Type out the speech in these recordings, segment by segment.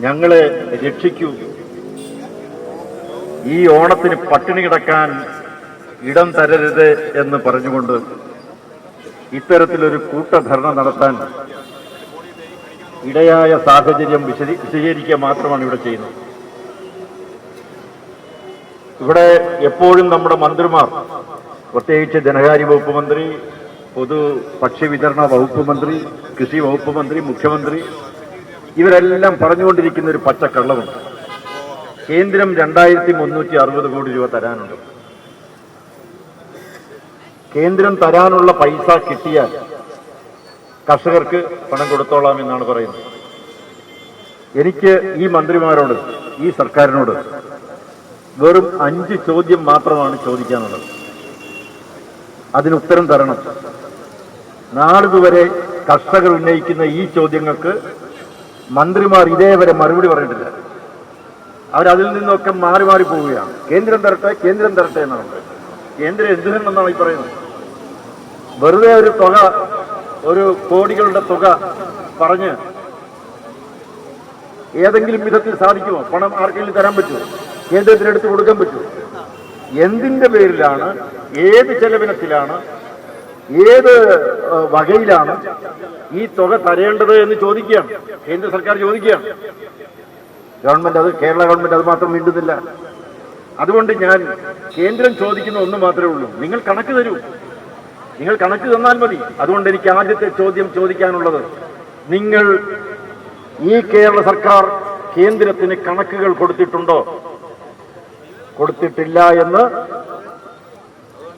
ഞങ്ങളെ രക്ഷിക്കൂ. ഈ ഓണത്തിന് പട്ടിണി കിടക്കാൻ ഇടം തരരുത് എന്ന് പറഞ്ഞുകൊണ്ട് ഇത്തരത്തിലൊരു കൂട്ടധർണ നടത്താൻ ഇടയായ സാഹചര്യം വിശദീ വിശദീകരിക്കുക മാത്രമാണ് ഇവിടെ ചെയ്യുന്നത്. ഇവിടെ എപ്പോഴും നമ്മുടെ മന്ത്രിമാർ പ്രത്യേകിച്ച് ധനകാര്യ വകുപ്പ് മന്ത്രി പൊതു ഭക്ഷ്യ വിതരണ വകുപ്പ് മന്ത്രി കൃഷി വകുപ്പ് മന്ത്രി മുഖ്യമന്ത്രി ഇവരെല്ലാം പറഞ്ഞുകൊണ്ടിരിക്കുന്ന ഒരു പച്ചക്കള്ളമുണ്ട്. കേന്ദ്രം രണ്ടായിരത്തി മുന്നൂറ്റി അറുപത് കോടി രൂപ തരാനുണ്ട്. കേന്ദ്രം തരാനുള്ള പൈസ കിട്ടിയാൽ കർഷകർക്ക് പണം കൊടുത്തോളാം എന്നാണ് പറയുന്നത്. എനിക്ക് ഈ മന്ത്രിമാരോട് ഈ സർക്കാരിനോട് വെറും അഞ്ച് ചോദ്യം മാത്രമാണ് ചോദിക്കാനുള്ളത്. അതിന് ഉത്തരം തരണം. നാളിതുവരെ കർഷകർ ഉന്നയിക്കുന്ന ഈ ചോദ്യങ്ങൾക്ക് മന്ത്രിമാർ ഇതേവരെ മറുപടി പറഞ്ഞിട്ടില്ല. അവരതിൽ നിന്നൊക്കെ മാറി മാറി പോവുകയാണ്. കേന്ദ്രം തരട്ടെ കേന്ദ്രം തരട്ടെ എന്നാണ്. കേന്ദ്രം എന്തിനെന്നാണ് ഈ പറയുന്നത്? വെറുതെ ഒരു തുക ഒരു കോടികളുടെ തുക പറഞ്ഞ് ഏതെങ്കിലും വിധത്തിൽ സാധിക്കുമോ? പണം ആർക്കെങ്കിലും തരാൻ പറ്റുമോ? കേന്ദ്രത്തിനെടുത്ത് കൊടുക്കാൻ പറ്റുമോ? എന്തിന്റെ പേരിലാണ് ഏത് ചെലവിനത്തിലാണ് ഏത് വകയിലാണ് ഈ തുക തരേണ്ടത് എന്ന് ചോദിക്കുകയാണ്. കേന്ദ്ര സർക്കാർ ചോദിക്കുകയാണ്. ഗവൺമെന്റ് അത് കേരള ഗവൺമെന്റ് അത് മാത്രം വീണ്ടുന്നില്ല അതുകൊണ്ട് ഞാൻ കേന്ദ്രം ചോദിക്കുന്ന ഒന്ന് മാത്രമേ ഉള്ളൂ. നിങ്ങൾ കണക്ക് തരൂ. നിങ്ങൾ കണക്ക് തന്നാൽ മതി. അതുകൊണ്ട് എനിക്ക് ആദ്യത്തെ ചോദ്യം ചോദിക്കാനുള്ളത് നിങ്ങൾ ഈ കേരള സർക്കാർ കേന്ദ്രത്തിന് കണക്കുകൾ കൊടുത്തിട്ടുണ്ടോ? കൊടുത്തിട്ടില്ല എന്ന്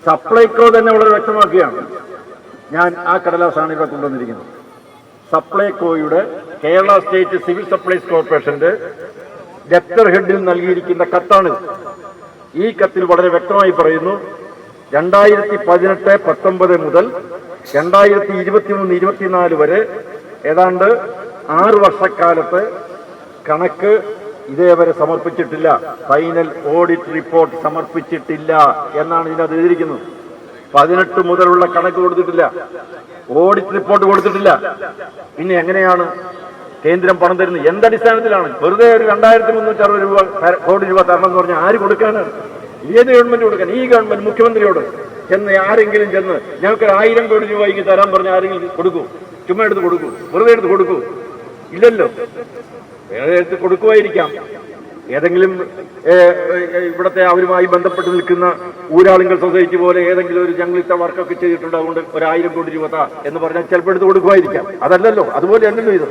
സപ്ലൈകോ തന്നെ വളരെ വ്യക്തമാക്കുകയാണ്. ഞാൻ ആ കടലാസാണ് ഇവിടെ കൊണ്ടുവന്നിരിക്കുന്നത്. സപ്ലൈകോയുടെ കേരള സ്റ്റേറ്റ് സിവിൽ സപ്ലൈസ് കോർപ്പറേഷന്റെ ലെറ്റർ ഹെഡിൽ നൽകിയിരിക്കുന്ന കത്താണ്. ഈ കത്തിൽ വളരെ വ്യക്തമായി പറയുന്നു രണ്ടായിരത്തി പതിനെട്ട് പത്തൊമ്പത് മുതൽ രണ്ടായിരത്തി ഇരുപത്തിമൂന്ന് ഇരുപത്തിനാല് വരെ ഏതാണ്ട് ആറ് വർഷക്കാലത്ത് കണക്ക് ഇതേവരെ സമർപ്പിച്ചിട്ടില്ല. ഫൈനൽ ഓഡിറ്റ് റിപ്പോർട്ട് സമർപ്പിച്ചിട്ടില്ല എന്നാണ് ഇതിനകത്ത് എഴുതിയിരിക്കുന്നത്. പതിനെട്ട് മുതലുള്ള കണക്ക് കൊടുത്തിട്ടില്ല. ഓഡിറ്റ് റിപ്പോർട്ട് കൊടുത്തിട്ടില്ല. പിന്നെ എങ്ങനെയാണ് കേന്ദ്രം പണം തരുന്നത്? എന്തടിസ്ഥാനത്തിലാണ് വെറുതെ ഒരു രണ്ടായിരത്തി മുന്നൂറ്റി അറുപത് രൂപ കോടി രൂപ തരണം എന്ന് പറഞ്ഞാൽ ആര് കൊടുക്കാനാണ്? ഏത് ഗവൺമെന്റ് കൊടുക്കാൻ? ഈ ഗവൺമെന്റ് മുഖ്യമന്ത്രിയോട് ചെന്ന് ആരെങ്കിലും ചെന്ന് ഞങ്ങൾക്ക് ആയിരം കോടി രൂപ ഇനി തരാൻ പറഞ്ഞ ആരെങ്കിലും കൊടുക്കൂ? ചുമ്മാ എടുത്ത് കൊടുക്കൂ. വെറുതെ എടുത്ത് കൊടുക്കൂ. ഇല്ലല്ലോ. വേറെ കൊടുക്കുമായിരിക്കാം. ഏതെങ്കിലും ഇവിടത്തെ അവരുമായി ബന്ധപ്പെട്ട് നിൽക്കുന്ന ഊരാളുങ്കൽ സൊസൈറ്റി പോലെ ഏതെങ്കിലും ഒരു ജംഗ്ലിത്തെ വർക്കൊക്കെ ചെയ്തിട്ടുണ്ട് അതുകൊണ്ട് ഒരു ആയിരം കോടി രൂപ എന്ന് പറഞ്ഞാൽ ചിലപ്പോൾ എടുത്ത് കൊടുക്കുമായിരിക്കാം. അതല്ലല്ലോ അതുപോലെ അല്ലല്ലോ ഇത്.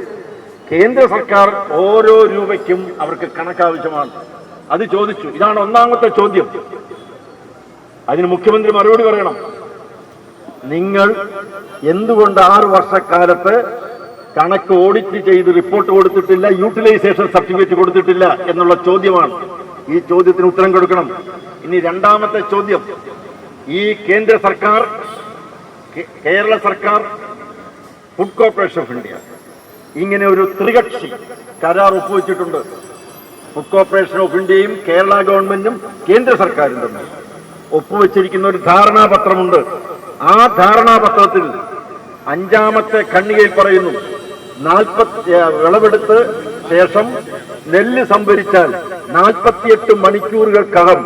കേന്ദ്ര സർക്കാർ ഓരോ രൂപയ്ക്കും അവർക്ക് കണക്കാവശ്യമാണ്. അത് ചോദിച്ചു. ഇതാണ് ഒന്നാമത്തെ ചോദ്യം. അതിന് മുഖ്യമന്ത്രി മറുപടി പറയണം. നിങ്ങൾ എന്തുകൊണ്ട് ആറ് വർഷക്കാലത്ത് കണക്ക് ഓഡിറ്റ് ചെയ്ത് റിപ്പോർട്ട് കൊടുത്തിട്ടില്ല യൂട്ടിലൈസേഷൻ സർട്ടിഫിക്കറ്റ് കൊടുത്തിട്ടില്ല എന്നുള്ള ചോദ്യമാണ്. ഈ ചോദ്യത്തിന് ഉത്തരം കൊടുക്കണം. ഇനി രണ്ടാമത്തെ ചോദ്യം. ഈ കേന്ദ്ര സർക്കാർ കേരള സർക്കാർ ഫുഡ് കോർപ്പറേഷൻ ഓഫ് ഇന്ത്യ ഇങ്ങനെ ഒരു ത്രികക്ഷി കരാർ ഒപ്പുവെച്ചിട്ടുണ്ട്. ഫുഡ് കോർപ്പറേഷൻ ഓഫ് ഇന്ത്യയും കേരള ഗവൺമെന്റും കേന്ദ്ര സർക്കാരും തമ്മിൽ ഒപ്പുവെച്ചിരിക്കുന്ന ഒരു ധാരണാപത്രമുണ്ട്. ആ ധാരണാപത്രത്തിൽ അഞ്ചാമത്തെ ഖണ്ഡികയിൽ പറയുന്നു നാൽപ്പത്തി വിളവെടുത്ത് ശേഷം നെല്ല് സംഭരിച്ചാൽ നാൽപ്പത്തിയെട്ട് മണിക്കൂറുകൾക്കകം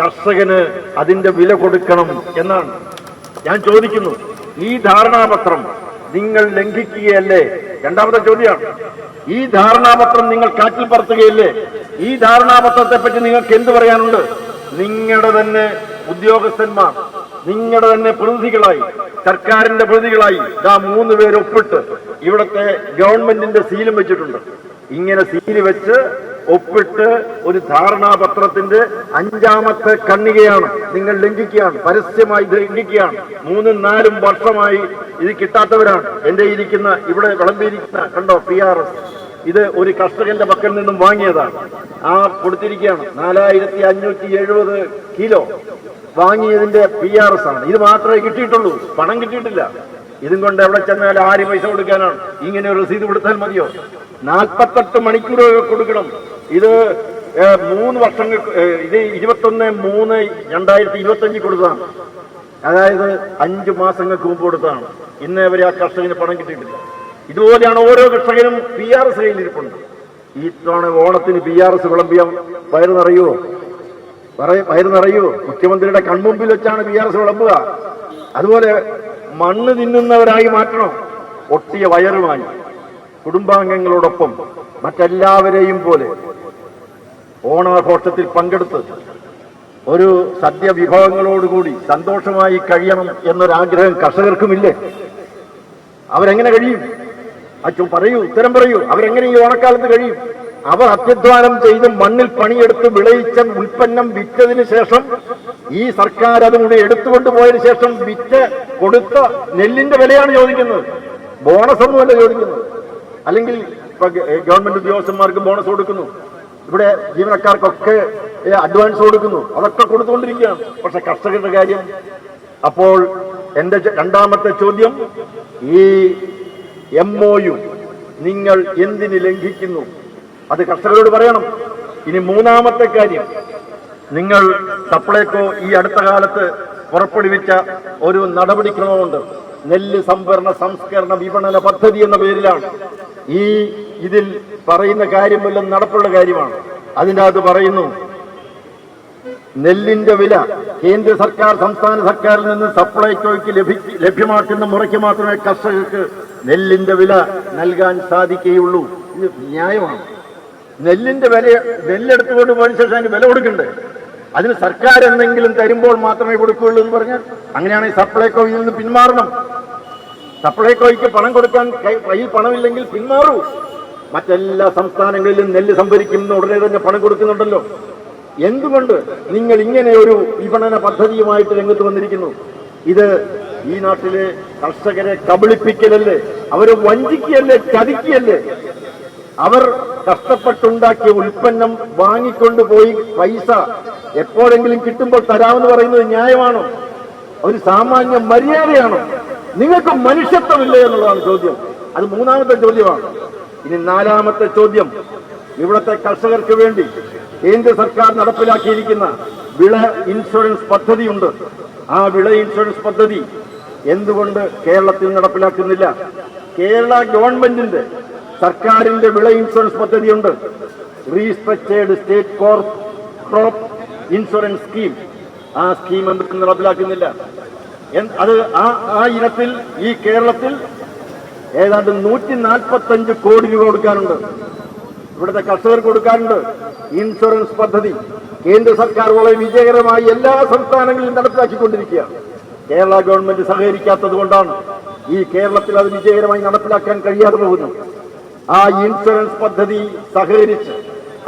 കർഷകന് അതിന്റെ വില കൊടുക്കണം എന്നാണ്. ഞാൻ ചോദിക്കുന്നു ഈ ധാരണാപത്രം നിങ്ങൾ ലംഘിക്കുകയല്ലേ? രണ്ടാമത്തെ ചോദ്യമാണ്. ഈ ധാരണാപത്രം നിങ്ങൾ കാറ്റിൽ പറത്തുകയല്ലേ? ഈ ധാരണാപത്രത്തെ പറ്റി നിങ്ങൾക്ക് എന്ത് പറയാനുണ്ട്? നിങ്ങളുടെ തന്നെ ഉദ്യോഗസ്ഥന്മാർ നിങ്ങളുടെ തന്നെ പ്രതിനിധികളായി സർക്കാരിന്റെ പ്രതികളായി ഇതാ മൂന്ന് പേര് ഒപ്പിട്ട് ഇവിടുത്തെ ഗവൺമെന്റിന്റെ സീലും വെച്ചിട്ടുണ്ട്. ഇങ്ങനെ സീൽ വെച്ച് ഒപ്പിട്ട് ഒരു ധാരണാപത്രത്തിന്റെ അഞ്ചാമത്തെ കണ്ണികയാണ് നിങ്ങൾ ലംഘിക്കുകയാണ് പരസ്യമായി ലംഘിക്കുകയാണ്. മൂന്നും നാലും വർഷമായി ഇത് കിട്ടാത്തവരാണ്. എന്റെ ഇരിക്കുന്ന ഇവിടെ വിളമ്പിയിരിക്കുന്ന കണ്ടോ പി ആർ എസ്. ഇത് ഒരു കർഷകന്റെ പക്കൽ നിന്നും വാങ്ങിയതാണ്. ആ കൊടുത്തിരിക്കുകയാണ്. നാലായിരത്തി അഞ്ഞൂറ്റി എഴുപത് കിലോ. വാങ്ങിയതിന്റെ പി ആർ എസ് ആണ്. ഇത് മാത്രമേ കിട്ടിയിട്ടുള്ളൂ. പണം കിട്ടിയിട്ടില്ല. ഇതും കൊണ്ട് എവിടെ ചെന്നാൽ ആര് പൈസ കൊടുക്കാനാണ്. ഇങ്ങനെ ഒരു രസീത് കൊടുത്താൽ മതിയോ? നാൽപ്പത്തെട്ട് മണിക്കൂർ കൊടുക്കണം. ഇത് മൂന്ന് വർഷങ്ങൾ ഇത് ഇരുപത്തൊന്ന് മൂന്ന് രണ്ടായിരത്തി ഇരുപത്തഞ്ചിൽ കൊടുത്തതാണ്. അതായത് അഞ്ചു മാസങ്ങൾക്ക് മുമ്പ് കൊടുത്തതാണ്. ഇന്നേ വരെ ആ കർഷകന് പണം കിട്ടിയിട്ടില്ല. ഇതുപോലെയാണ് ഓരോ കർഷകനും പി ആർ എസ് കയ്യിലിരിപ്പുണ്ട് ഈ തവണ ഓണത്തിന് പി ആർ എസ് വിളമ്പിയ പയർ നിറയുമോ പറയ വയറ് നിറയുമോ മുഖ്യമന്ത്രിയുടെ കൺമുമ്പിൽ വെച്ചാണ് ബി ആർ എസ് വിളമ്പുക. അതുപോലെ മണ്ണ് തിന്നുന്നവരായി മാറ്റണം. ഒട്ടിയ വയറുമായി. കുടുംബാംഗങ്ങളോടൊപ്പം മറ്റെല്ലാവരെയും പോലെ ഓണാഘോഷത്തിൽ പങ്കെടുത്ത് ഒരു സദ്യ വിഭവങ്ങളോടുകൂടി സന്തോഷമായി കഴിയണം എന്നൊരാഗ്രഹം കർഷകർക്കുമില്ലേ? അവരെങ്ങനെ കഴിയും? അച്ഛൻ പറയൂ ഉത്തരം പറയൂ. അവരെങ്ങനെ ഈ ഓണക്കാലത്ത് കഴിയും? അവർ അത്യധ്വാനം ചെയ്ത് മണ്ണിൽ പണിയെടുത്ത് വിളയിച്ച ഉൽപ്പന്നം വിറ്റതിന് ശേഷം ഈ സർക്കാർ അതുകൂടി എടുത്തുകൊണ്ട് പോയതിനു ശേഷം വിറ്റ് കൊടുത്ത നെല്ലിന്റെ വിലയാണ് ചോദിക്കുന്നത്. ബോണസ് ഒന്നുമല്ല ചോദിക്കുന്നത്. അല്ലെങ്കിൽ ഗവൺമെന്റ് ഉദ്യോഗസ്ഥന്മാർക്ക് ബോണസ് കൊടുക്കുന്നു. ഇവിടെ ജീവനക്കാർക്കൊക്കെ അഡ്വാൻസ് കൊടുക്കുന്നു. അതൊക്കെ കൊടുത്തുകൊണ്ടിരിക്കുകയാണ്. പക്ഷെ കർഷകരുടെ കാര്യം അപ്പോൾ എന്റെ രണ്ടാമത്തെ ചോദ്യം ഈ എം നിങ്ങൾ എന്തിന് ലംഘിക്കുന്നു? അത് കർഷകരോട് പറയണം. ഇനി മൂന്നാമത്തെ കാര്യം. നിങ്ങൾ സപ്ലൈകോ ഈ അടുത്ത കാലത്ത് പുറപ്പെടുവിച്ച ഒരു നടപടിക്രമമുണ്ട്. നെല്ല് സംഭരണ സംസ്കരണ വിപണന പദ്ധതി എന്ന പേരിലാണ്. ഈ ഇതിൽ പറയുന്ന കാര്യമെല്ലാം നടപ്പുള്ള കാര്യമാണ്. അതിന്റെ അത് പറയുന്നു നെല്ലിന്റെ വില കേന്ദ്ര സർക്കാർ സംസ്ഥാന സർക്കാരിൽ നിന്ന് സപ്ലൈകോയ്ക്ക് ലഭ്യമാക്കുന്ന മുറയ്ക്ക് മാത്രമേ കർഷകർക്ക് നെല്ലിന്റെ വില നൽകാൻ സാധിക്കുകയുള്ളൂ. ഇത് ന്യായമാണ്. നെല്ലിന്റെ വില നെല്ലെടുത്തുകൊണ്ട് പോയതിനു ശേഷം അതിന് വില കൊടുക്കണ്ടേ? അതിന് സർക്കാർ എന്തെങ്കിലും തരുമ്പോൾ മാത്രമേ കൊടുക്കുകയുള്ളൂ എന്ന് പറഞ്ഞാൽ അങ്ങനെയാണെങ്കിൽ സപ്ലൈകോ ഇതിൽ നിന്ന് പിന്മാറണം. സപ്ലൈകോയ്ക്ക് പണം കൊടുക്കാൻ കയ്യിൽ പണമില്ലെങ്കിൽ പിന്മാറൂ. മറ്റെല്ലാ സംസ്ഥാനങ്ങളിലും നെല്ല് സംഭരിക്കുന്ന ഉടനെ തന്നെ പണം കൊടുക്കുന്നുണ്ടല്ലോ. എന്തുകൊണ്ട് നിങ്ങൾ ഇങ്ങനെ ഒരു വിപണന പദ്ധതിയുമായിട്ട് രംഗത്ത് വന്നിരിക്കുന്നു? ഇത് ഈ നാട്ടിലെ കർഷകരെ കബളിപ്പിക്കലല്ലേ? അവരെ വഞ്ചിക്കുകയല്ലേ? ചതിക്കുകയല്ലേ? അവർ കഷ്ടപ്പെട്ടുണ്ടാക്കിയ ഉൽപ്പന്നം വാങ്ങിക്കൊണ്ടുപോയി പൈസ എപ്പോഴെങ്കിലും കിട്ടുമ്പോൾ തരാമെന്ന് പറയുന്നത് ന്യായമാണോ? ഒരു സാമാന്യ മര്യാദയാണോ? നിങ്ങൾക്ക് മനുഷ്യത്വമില്ലേ എന്നുള്ളതാണ് ചോദ്യം. അത് മൂന്നാമത്തെ ചോദ്യമാണ്. ഇനി നാലാമത്തെ ചോദ്യം. ഇവിടുത്തെ കർഷകർക്ക് വേണ്ടി കേന്ദ്ര സർക്കാർ നടപ്പിലാക്കിയിരിക്കുന്ന വിള ഇൻഷുറൻസ് പദ്ധതിയുണ്ട്. ആ വിള ഇൻഷുറൻസ് പദ്ധതി എന്തുകൊണ്ട് കേരളത്തിൽ നടപ്പിലാക്കുന്നില്ല? കേരള ഗവൺമെന്റിന്റെ സർക്കാരിന്റെ വിള ഇൻഷുറൻസ് പദ്ധതിയുണ്ട്. Restructured state corp crop insurance scheme ആ സ്കീം എന്തുകൊണ്ട് നടപ്പിലാക്കുന്നില്ല. അത് ആ ആ ഇനത്തിൽ ഈ കേരളത്തിൽ ഏതാണ്ട് നൂറ്റി നാൽപ്പത്തഞ്ച് കോടി രൂപ കൊടുക്കാനുണ്ട്. ഇവിടുത്തെ കർഷകർക്ക് കൊടുക്കാനുണ്ട്. ഇൻഷുറൻസ് പദ്ധതി. കേന്ദ്ര സർക്കാർ വളരെ വിജയകരമായി എല്ലാ സംസ്ഥാനങ്ങളിലും നടപ്പിലാക്കിക്കൊണ്ടിരിക്കുകയാണ് കേരള ഗവൺമെന്റ് സഹകരിക്കാത്തത് കൊണ്ടാണ് ഈ കേരളത്തിൽ അത് വിജയകരമായി നടപ്പിലാക്കാൻ കഴിയാതെ പോകുന്നത്. ആ ഇൻഷുറൻസ് പദ്ധതി സഹകരിച്ച്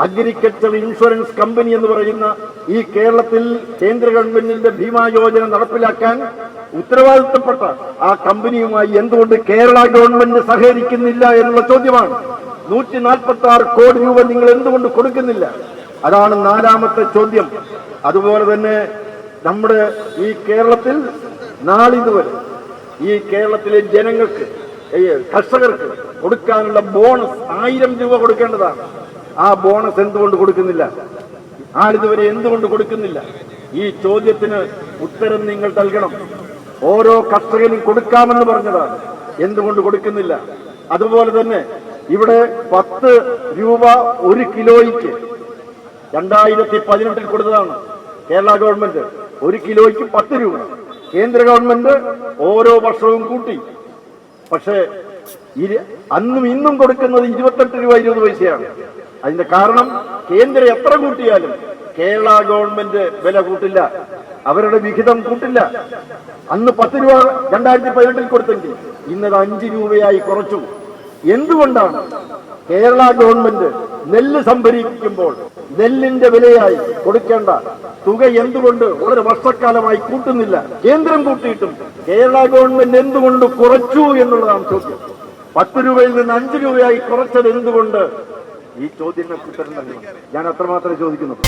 അഗ്രികൾച്ചർ ഇൻഷുറൻസ് കമ്പനി എന്ന് പറയുന്ന ഈ കേരളത്തിൽ കേന്ദ്ര ഗവൺമെന്റിന്റെ ഭീമാ യോജന നടപ്പിലാക്കാൻ ഉത്തരവാദിത്തപ്പെട്ട ആ കമ്പനിയുമായി എന്തുകൊണ്ട് കേരള ഗവൺമെന്റ് സഹകരിക്കുന്നില്ല എന്നുള്ള ചോദ്യമാണ്. നൂറ്റി നാൽപ്പത്തി ആറ് കോടി രൂപ നിങ്ങൾ എന്തുകൊണ്ട് കൊടുക്കുന്നില്ല? അതാണ് നാലാമത്തെ ചോദ്യം. അതുപോലെ തന്നെ നമ്മുടെ ഈ കേരളത്തിൽ നാളിതുവരെ ഈ കേരളത്തിലെ ജനങ്ങൾക്ക് കർഷകർക്ക് കൊടുക്കാനുള്ള ബോണസ് ആയിരം രൂപ കൊടുക്കേണ്ടതാണ്. ആ ബോണസ് എന്തുകൊണ്ട് കൊടുക്കുന്നില്ല? ആളിതുവരെ എന്തുകൊണ്ട് കൊടുക്കുന്നില്ല? ഈ ചോദ്യത്തിന് ഉത്തരം നിങ്ങൾ നൽകണം. ഓരോ കർഷകനും കൊടുക്കാമെന്ന് പറഞ്ഞതാണ്. എന്തുകൊണ്ട് കൊടുക്കുന്നില്ല? അതുപോലെ തന്നെ ഇവിടെ പത്ത് രൂപ ഒരു കിലോയ്ക്ക് രണ്ടായിരത്തി പതിനെട്ടിൽ കൊടുത്തതാണ് കേരള ഗവൺമെന്റ്. ഒരു കിലോയ്ക്ക് പത്ത് രൂപ. കേന്ദ്ര ഗവൺമെന്റ് ഓരോ വർഷവും കൂട്ടി. പക്ഷേ അന്നും ഇന്നും കൊടുക്കുന്നത് ഇരുപത്തെട്ട് രൂപ ഇരുപത് പൈസയാണ്. അതിന്റെ കാരണം കേന്ദ്രം എത്ര കൂട്ടിയാലും കേരള ഗവൺമെന്റ് വില കൂട്ടില്ല അവരുടെ വിഹിതം കൂട്ടില്ല. അന്ന് പത്ത് രൂപ രണ്ടായിരത്തി പതിനെട്ടിൽ കൊടുത്തെങ്കിൽ ഇന്നത് അഞ്ച് രൂപയായി കുറച്ചു. എന്തുകൊണ്ടാണ് കേരള ഗവൺമെന്റ് നെല്ല് സംഭരിക്കുമ്പോൾ നെല്ലിന്റെ വിലയായി കൊടുക്കേണ്ട തുക എന്തുകൊണ്ട് വളരെ വർഷക്കാലമായി കൂട്ടുന്നില്ല? കേന്ദ്രം കൂട്ടിയിട്ടും കേരള ഗവൺമെന്റ് എന്തുകൊണ്ട് കുറച്ചു എന്നുള്ളതാണ് ചോദ്യം. പത്ത് രൂപയിൽ നിന്ന് അഞ്ച് രൂപയായി കുറച്ചത് എന്തുകൊണ്ട്? ഈ ചോദ്യങ്ങൾക്ക് ഉത്തരം നൽകണം. ഞാൻ അത്രമാത്രമേ ചോദിക്കുന്നുള്ളൂ.